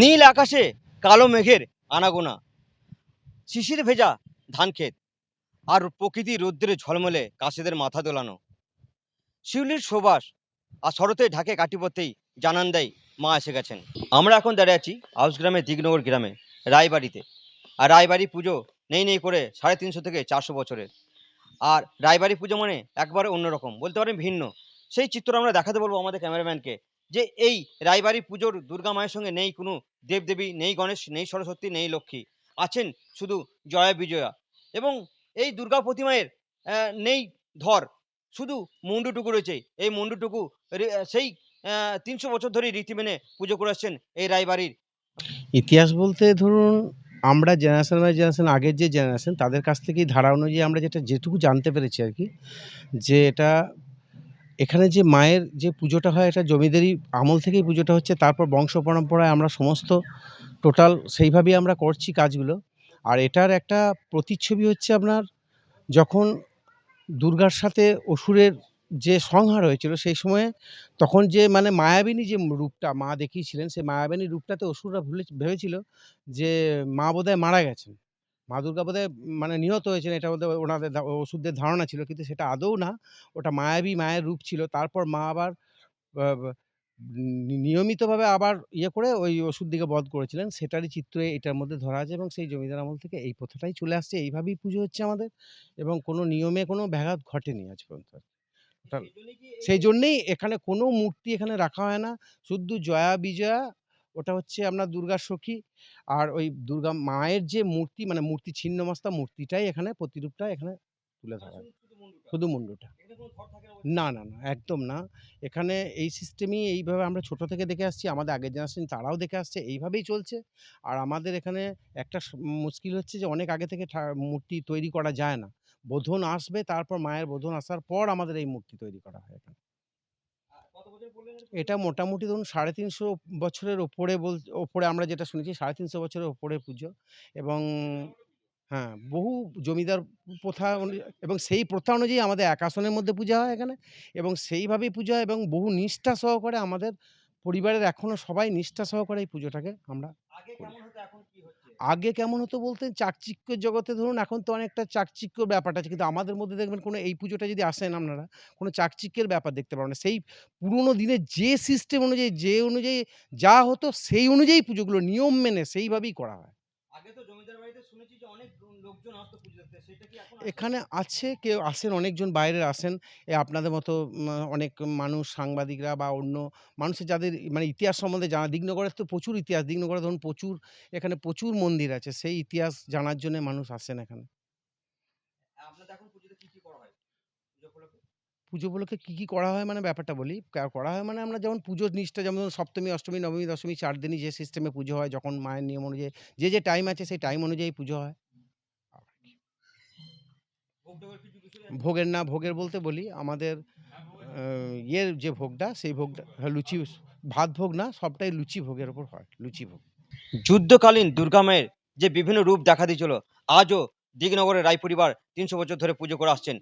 নীল আকাশে কালো মেঘের আনাগোনা। শিশির ভেজা ধান ক্ষেত আর প্রকৃতি রৌদ্রে ঝলমলে কাশেদের মাথা দোলানো। শিউলির সুবাস আর শরতে ঢাকে কাটি পড়তেই জানান দেয় মা এসে গেছেন। আমরা এখন দাঁড়িয়ে আছি গ্রামের দিগনগর গ্রামে, রায়বাড়িতে। আর রায়বাড়ি পুজো নেই নেই করে সাড়ে তিনশো থেকে চারশো বছরের। আর রায়বাড়ি পুজো মানে একবারে অন্যরকম, বলতে পারেন ভিন্ন। সেই চিত্র আমরা দেখাতে বলব আমাদের ক্যামেরাম্যানকে। যে এই রায়বাড়ি পুজোর দুর্গা মায়ের সঙ্গে নেই কোনো দেবদেবী, নেই গণেশ, নেই সরস্বতী, নেই লক্ষ্মী, আছেন শুধু জয়া বিজয়া। এবং এই দুর্গা প্রতিমায়ের নেই ধর, শুধু মুন্ডুটুকু রয়েছে। এই মুন্ডুটুকু সেই তিনশো বছর ধরে রীতি মেনে পুজো করে আসছেন এই রায়বাড়ির। ইতিহাস বলতে ধরুন, আমরা জেনারেশন বাই জেনারেশন আগের যে জেনারেশন তাদের কাছ থেকেই ধারা অনুযায়ী আমরা যেটা, যেটুকু জানতে পেরেছি আর কি, যে এটা এখানে যে মায়ের যে পুজোটা হয়, এটা জমিদারি আমল থেকেই পুজোটা হচ্ছে। তারপর বংশ পরম্পরায় আমরা সমস্ত টোটাল সেইভাবেই আমরা করছি কাজগুলো। আর এটার একটা প্রতিচ্ছবি হচ্ছে আপনার, যখন দুর্গার সাথে অসুরের যে সংহার হয়েছিল, সেই সময়ে তখন যে মানে মায়াবিনী যে রূপটা মা দেখিয়েছিলেন, সেই মায়াবিনী রূপটাতে অসুররা ভুলে, ভেবেছিল যে মা বোধহয় মারা গেছেন। মা দুর্গা বোধহয় মানে নিহত হয়েছেন এটা বোধহয় ওনাদের অসুরদের ধারণা ছিল। কিন্তু সেটা আদৌ না। ওটা মায়াবী মায়ের রূপ ছিল। তারপর মা আবার নিয়মিতভাবে আবার ইয়ে করে ওই ওষুধ দিকে বধ করেছিলেন। সেটারই চিত্র এটার মধ্যে ধরা আছে এবং সেই জমিদার আমল থেকে এই প্রথাটাই চলে আসছে। এইভাবেই পুজো হচ্ছে আমাদের এবং কোনো নিয়মে কোনো ব্যাঘাত ঘটেনি আজ পর্যন্ত। সেই জন্যেই এখানে কোনো মূর্তি এখানে রাখা হয় না। শুধু জয়া বিজয়া ওটা হচ্ছে আপনার দুর্গা সখী। আর ওই দুর্গা মায়ের যে মূর্তি মানে মূর্তি ছিন্নমস্তা মূর্তিটাই এখানে প্রতিরূপটা এখানে তুলে ধরা শুধু মুন্ডুটা। না না না, একদম না। এখানে এই সিস্টেমই এইভাবে আমরা ছোট থেকে দেখে আসছি, আমাদের আগের জেনারেশন তারাও দেখে আসছে, এইভাবেই চলছে। আর আমাদের এখানে একটা মুশকিল হচ্ছে যে অনেক আগে থেকে মূর্তি তৈরি করা যায় না। বোধন আসবে, তারপর মায়ের বোধন আসার পর আমাদের এই মূর্তি তৈরি করা হয় এখানে। এটা মোটামুটি ধরুন সাড়ে তিনশো বছরের ওপরে বল, ওপরে আমরা যেটা শুনেছি সাড়ে তিনশো বছরের ওপরে পুজো এবং হ্যাঁ বহু জমিদার প্রথা অনুযায়ী এবং সেই প্রথা অনুযায়ী আমাদের এক আসনের মধ্যে পূজা হয় এখানে এবং সেইভাবেই পুজো হয় এবং বহু নিষ্ঠা সহকারে আমাদের পরিবারের এখনও সবাই নিষ্ঠা সহকারে এই পুজোটাকে আমরা আগে কেমন হতো বলতে চাকচিক্যের জগতে ধরুন এখন তো অনেকটা চাকচিক্য ব্যাপারটা আছে। কিন্তু আমাদের মধ্যে দেখবেন কোনো এই পুজোটা যদি আসেন আপনারা কোনো চাকচিক্যের ব্যাপার দেখতে পাবেন না। সেই পুরনো দিনে যে সিস্টেম অনুযায়ী যে অনুযায়ী যা হতো সেই অনুযায়ী পুজোগুলো নিয়ম মেনে সেইভাবেই করা হয়। আগে তো জমিদার বাড়িতে শুনেছি যে অনেক লোকজন আসতো পুজো দেখতে সেটা কি এখন এখানে আছে কেউ আসেন অনেকজন বাইরের আসেন। এ আপনাদের মতো অনেক মানুষ সাংবাদিকরা বা অন্য মানুষের যাদের মানে ইতিহাস সম্বন্ধে জানা দিগনগরের তো প্রচুর ইতিহাস। দিগনগরে ধরুন প্রচুর এখানে প্রচুর মন্দির আছে। সেই ইতিহাস জানার জন্য মানুষ আসেন এখানে। আপনাদের এখন পুজোতে কি কি করা হয়? পুজো উপলক্ষে পুজো উপলক্ষে কী কী করা হয় মানে ব্যাপারটা বলি। করা হয় মানে আমরা যেমন পুজোর নিষ্ঠা যেমন সপ্তমী অষ্টমী নবমী দশমী চার দিনই যে সিস্টেমে পুজো হয় যখন মায়ের নিয়ম অনুযায়ী যে যে টাইম আছে সেই টাইম অনুযায়ী পুজো হয়? ভোগের না ভোগের বলতে বলি আমাদের ইয়ের যে ভোগটা সেই ভোগটা হ্যাঁ, লুচি ভাত ভোগ না সবটাই লুচি ভোগের ওপর হয় লুচি ভোগ। যুদ্ধকালীন দুর্গা মায়ের যে বিভিন্ন রূপ দেখা দিয়েছিল আজও দিগনগরের রায় পরিবার তিনশো বছর ধরে পুজো করে আসছেন।